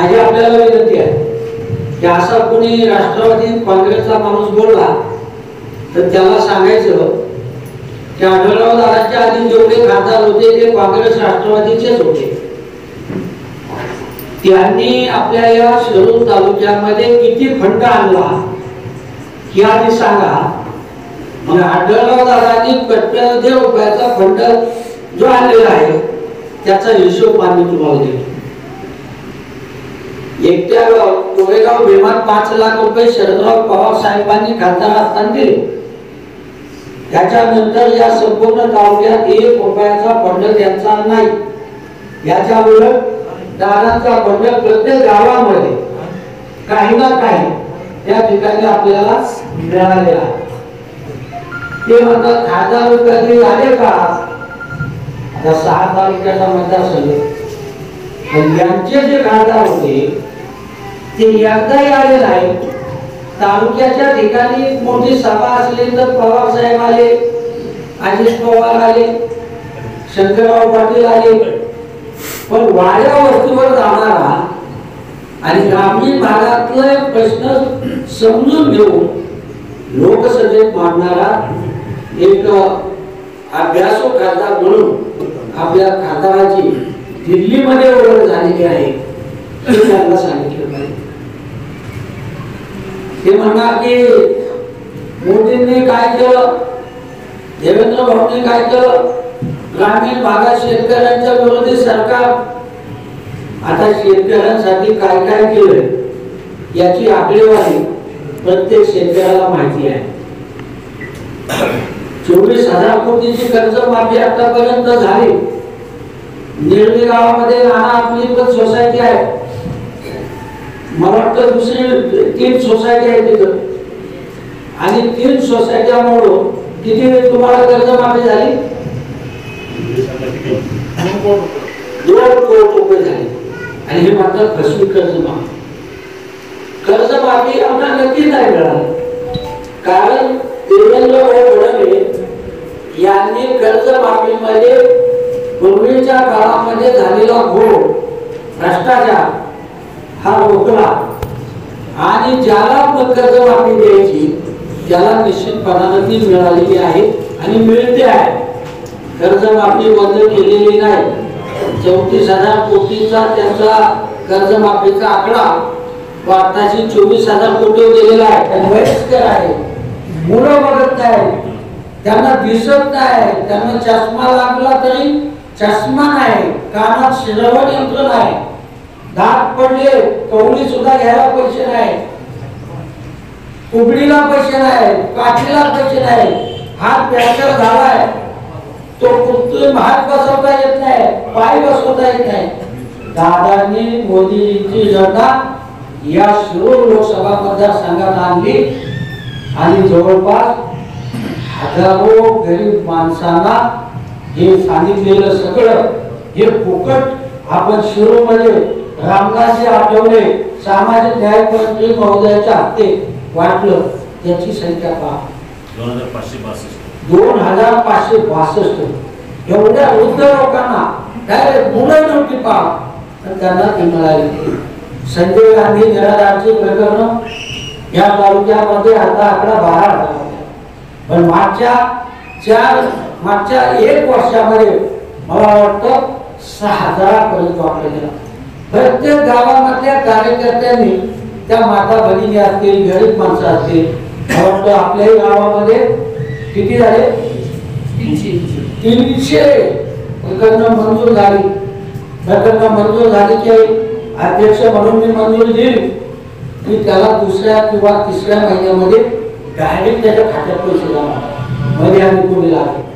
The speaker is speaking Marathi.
माझी आपल्याला विनंती आहे की असा कोणी राष्ट्रवादी काँग्रेसचा माणूस बोलला तर त्याला सांगायचं की आढळराव दादाच्या आधी जेवढे खासदार होते ते काँग्रेस राष्ट्रवादीचेच होते. त्यांनी आपल्या या शिरूर तालुक्यामध्ये किती फंड आणला हे आधी सांगा. मग आढळराव दादांनी कट्ट्यामध्ये रुपयाचा फंड जो आणलेला आहे त्याचा हिशोब आम्ही तुम्हाला देतो. एकट्या कोरेगाव भीमात पाच लाख रुपये शरदराव पवार साहेबांनी खासदार असताना दिले त्याच्यानंतर या संपूर्ण तालुक्यात एक रुपयाचा फंड त्यांचा नाही. याच्या उलट दादांचा फंड प्रत्येक गावामध्ये काही ना काही त्या ठिकाणी आपल्याला मिळालेला ते म्हणतात खासदार रुपये आले का? आता सहा तालुक्याचा मतदारसंघ पण यांचे जे खासदार होते ते एकदा आले नाही. तालुक्याच्या ठिकाणी मोठी सभा असली तर पवार साहेब आले अजित पवार आले शंकरराव पाटील आले. पण वाड्या वस्तीवर जाणारा आणि ग्रामीण भागातले प्रश्न समजून घेऊन लोकसभेत मांडणारा एक अभ्यासो खासदार म्हणून आपल्या खासदाराची दिल्लीमध्ये ओळख झालेली आहे त्यांना सांगितलं. ते म्हणणार की मोदींनी काय केलं? देवेंद्र भाऊंनी काय केलं? ग्रामीण भागात शेतकऱ्यांच्या विरोधी सरकार. आता शेतकऱ्यांसाठी काय काय केलं याची आकडेवारी प्रत्येक शेतकऱ्याला माहिती आहे. चोवीस हजार कोटीची कर्ज माफी आतापर्यंत झाली. निर्मी गावामध्ये नाना आपली पण सोसायटी आहे. मला वाटतं दुसरी तीन सोसायटी आहे तिथं. आणि तीन सोसायट्यामुळं किती वेळ तुम्हाला कर्ज माफी झाली? दोन कोटी रुपये झाले. आणि हे म्हणतात फसवी कर्ज माफी. कर्ज माफी आम्हाला नक्की नाही मिळाली कारण देवेंद्र फडणवीस यांनी कर्ज माफीमध्ये पूर्वीच्या काळामध्ये झालेला घोळ भ्रष्टाचार हा रोखला. आणि ज्याला कर्ज माफी द्यायची त्याला निश्चितपणानं ती मिळालेली आहे आणि मिळते आहे. कर्जमाफी बंद केलेली नाही. चौतीस हजार कोटीचा त्यांचा कर्जमाफीचा आकडा तो चोवीस हजार कोटी गेलेला आहे. आणि वयस्कर आहे. मुलं बघत नाही त्यांना दिसत नाही त्यांना चष्मा लागला तरी चष्मा नाही. कानात श्रवण यंत्र नाही. दात पडले कवळी सुद्धा घ्यायला पैसे नाही. कुबडीला पैसे नाही काठीला पैसे नाही. हात फ्रॅक्चर झालाय. तो कृत्रिम हात बसवता येत नाही पाय बसवता येत नाही. दादांनी मोदीची जनता या शिरूर लोकसभा मतदारसंघात आणली. आणि जवळपास हजारो गरीब माणसांना हे सांगितलेलं सगळं हे फुकट आपण शिरूरमध्ये रामदासजी आठवले सामाजिक न्याय मंत्री महोदयाच्या हस्ते वाटलं त्याची संख्या पहा. दोन हजार पाचशे बासष्ट. दोन हजार पाचशे बासष्ट एवढ्या वृद्ध लोकांना डायरेक्ट मुलं नव्हती पहा त्यांना ती मिळाली. संजय गांधी निराधारचे प्रकरण या तालुक्यामध्ये आता आकडा बारा हजार पण मागच्या चार मागच्या एक वर्षामध्ये मला वाटतं सहा हजारापर्यंत वापरला गेला. प्रत्येक गावामधल्या कार्यकर्त्यांनी त्या माता भगिनी असतील गरीब माणसं असतील वाटतं आपल्याही गावामध्ये किती झाले? तीनशे. प्रकरणं मंजूर झाली. प्रकरणं मंजूर झाली की अध्यक्ष म्हणून मी मंजुरी देईल. की त्याला दुसऱ्या किंवा तिसऱ्या महिन्यामध्ये डायरेक्ट त्याच्या खात्यात पैसे जमा मध्ये आम्ही कोणी लागले.